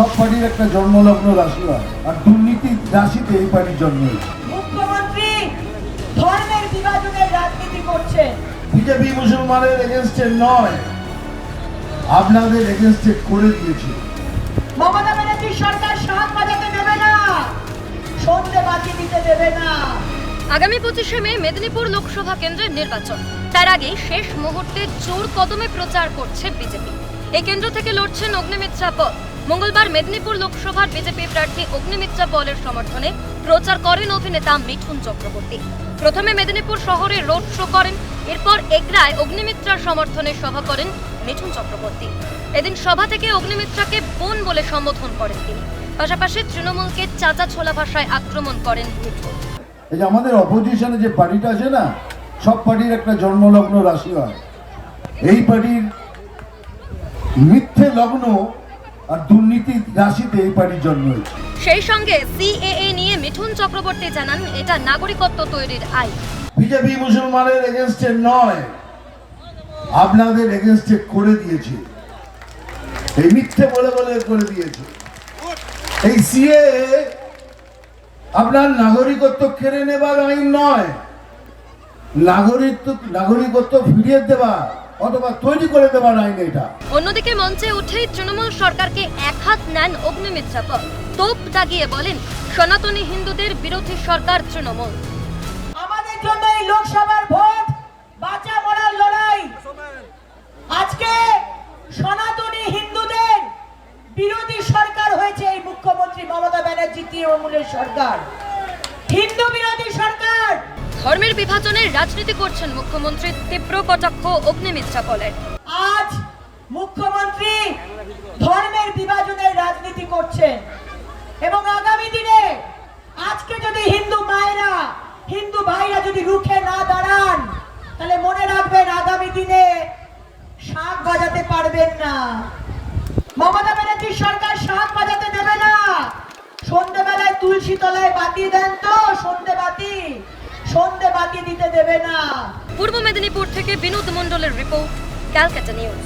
সব পার্টির একটা জন্মলগ্ন রাশি হয় আর দুর্নীতি রাশিতে এই পার্টির জন্ম মুখ্যমন্ত্রী ধর্মের বিভাজনের রাজনীতি করছেন বিজেপি মুসলমানের এগেনস্টে নয় আপনাদের এগেনস্টে করে দিয়েছে। মমতা ব্যানার্জির সরকার শাক বাজাতে দেবে না সন্ধে বাজি দিতে দেবে না। আগামী পঁচিশে মে মেদিনীপুর লোকসভা কেন্দ্রের নির্বাচন। তার আগে শেষ মুহূর্তে জোর কদমে প্রচার করছে বিজেপি। এই কেন্দ্র থেকে লড়ছেন অগ্নিমিত্রা পল মঙ্গলবার মেদিনীপুর লোকসভার বিজেপি প্রার্থী অগ্নিমিত্রা পলের সমর্থনে প্রচার করেন অভিনেতা মিঠুন চক্রবর্তী। প্রথমে মেদিনীপুর শহরে রোড শো করেন, এরপর এগরায় অগ্নিমিত্রার সমর্থনে সভা করেন মিঠুন চক্রবর্তী। এদিন সভা থেকে অগ্নিমিত্রাকে বোন বলে সম্বোধন করেন তিনি। পাশাপাশি তৃণমূলকে চাচা ছোলা ভাষায় আক্রমণ করেন মিঠুন এই যে আমাদের অপোজিশনে যে পার্টিটা আছে না, সব পার্টির একটা জন্মলগ্ন রাশি হয়। এই পার্টির মিথ্যে লগ্ন আর দুর্নীতি রাশিতে এই পার্টির জন্ম হয়েছে। সেই সঙ্গে সিএএ নিয়ে মিঠুন চক্রবর্তী জানান এটা নাগরিকত্ব তৈরির আইন। বিজেপি মুসলমানের এগেনস্টে নয়। আপনাদের এগেনস্টে করে দিয়েছে। এই মিথ্যে বলে বলে করে দিয়েছে। এই সিএ আপনার নাগরিকত্ব কেড়ে নেবার আইন নয়। নাগরিকত্ব নাগরিকত্ব ফিরিয়ে দেওয়া অথবা তৈরি করে দেবার আইন এটা। অন্যদিকে মঞ্চে উঠেই তৃণমূল সরকারকে এক হাত নেন অগ্নিমিত্রা পল তোপ দাগিয়ে বলেন সনাতনী হিন্দুদের বিরোধী সরকার তৃণমূল। আমাদের জন্য এই লোকসভার ভোট বাঁচা মরার লড়াই। আজকে সনাতনী হিন্দুদের বিরোধী সরকার হয়েছে এই মুখ্যমন্ত্রী মমতা ব্যানার্জি তৃণমূলের সরকার। হিন্দু বিরোধী সরকার ধর্মের বিভাজনের রাজনীতি করছেন মুখ্যমন্ত্রী তীব্র কটাক্ষ অগ্নিমিত্রা পলের আজ মুখ্যমন্ত্রী ধর্মের বিভাজনের রাজনীতি করছেন এবং আগামী দিনে আজকে যদি হিন্দু মায়েরা, হিন্দু ভাইরা যদি রুখে না দাঁড়ান, তাহলে মনে রাখবেন আগামী দিনে শাক বাজাতে পারবেন না। মমতা ব্যানার্জির সরকার শাক বাজাতে দেবে না। সন্ধেবেলায় তুলসী তলায় বাতি দেন তো, সন্ধে বাতি। সন্ধে বাতি দিতে দেবে না। পূর্ব মেদিনীপুর থেকে বিনোদ মণ্ডলের রিপোর্ট ক্যালকাটা নিউজ।